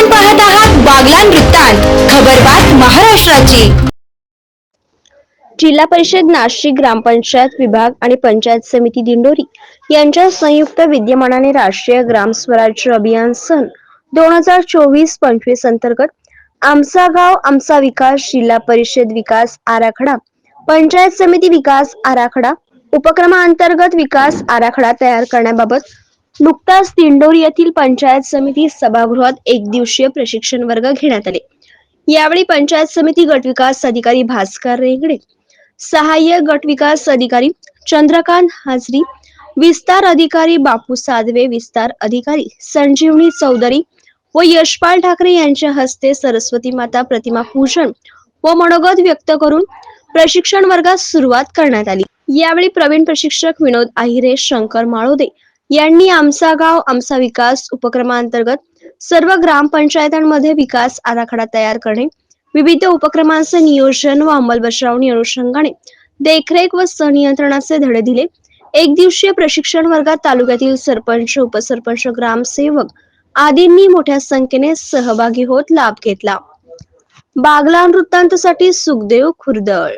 आपण पाहत आहात बागलान वृत्तांत. खबरबात महाराष्ट्राची. जिल्हा परिषद नाशिक ग्रामपंचायत विभाग आणि पंचायत समिती दिंडोरी यांच्या संयुक्त विद्यमानाने राष्ट्रीय ग्राम स्वराज्य अभियान सन दोन हजार चोवीस पंचवीस अंतर्गत आमचा गाव आमचा विकास जिल्हा परिषद विकास आराखडा पंचायत समिती विकास आराखडा उपक्रमांतर्गत विकास आराखडा तयार करण्याबाबत नुकताच दिंडोरी येथील पंचायत समिती सभागृहात एक दिवसीय प्रशिक्षण वर्ग घेण्यात आले. यावेळी पंचायत समिती गट विकास अधिकारी भास्कर रेगडे सहाय्यक गट विकास अधिकारी चंद्रकांत हाजरी विस्तार अधिकारी बापू साधवे विस्तार अधिकारी संजीवनी चौधरी व यशपाल ठाकरे यांच्या हस्ते सरस्वती माता प्रतिमा पूजन व मनोगत व्यक्त करून प्रशिक्षण वर्गास सुरुवात करण्यात आली. यावेळी प्रवीण प्रशिक्षक विनोद आहिरे शंकर माळोदे यांनी आमचा गाव आमचा विकास उपक्रमांतर्गत सर्व ग्रामपंचायतांमध्ये विकास आराखडा तयार करणे विविध उपक्रमांचे नियोजन व अंमलबजावणी अनुषंगाने देखरेख व संनियंत्रणाचे धडे दिले. एक दिवसीय प्रशिक्षण वर्गात तालुक्यातील सरपंच उपसरपंच ग्रामसेवक आदींनी मोठ्या संख्येने सहभागी होत लाभ घेतला. बागला वृत्तांतसाठी सुखदेव खुर्दळ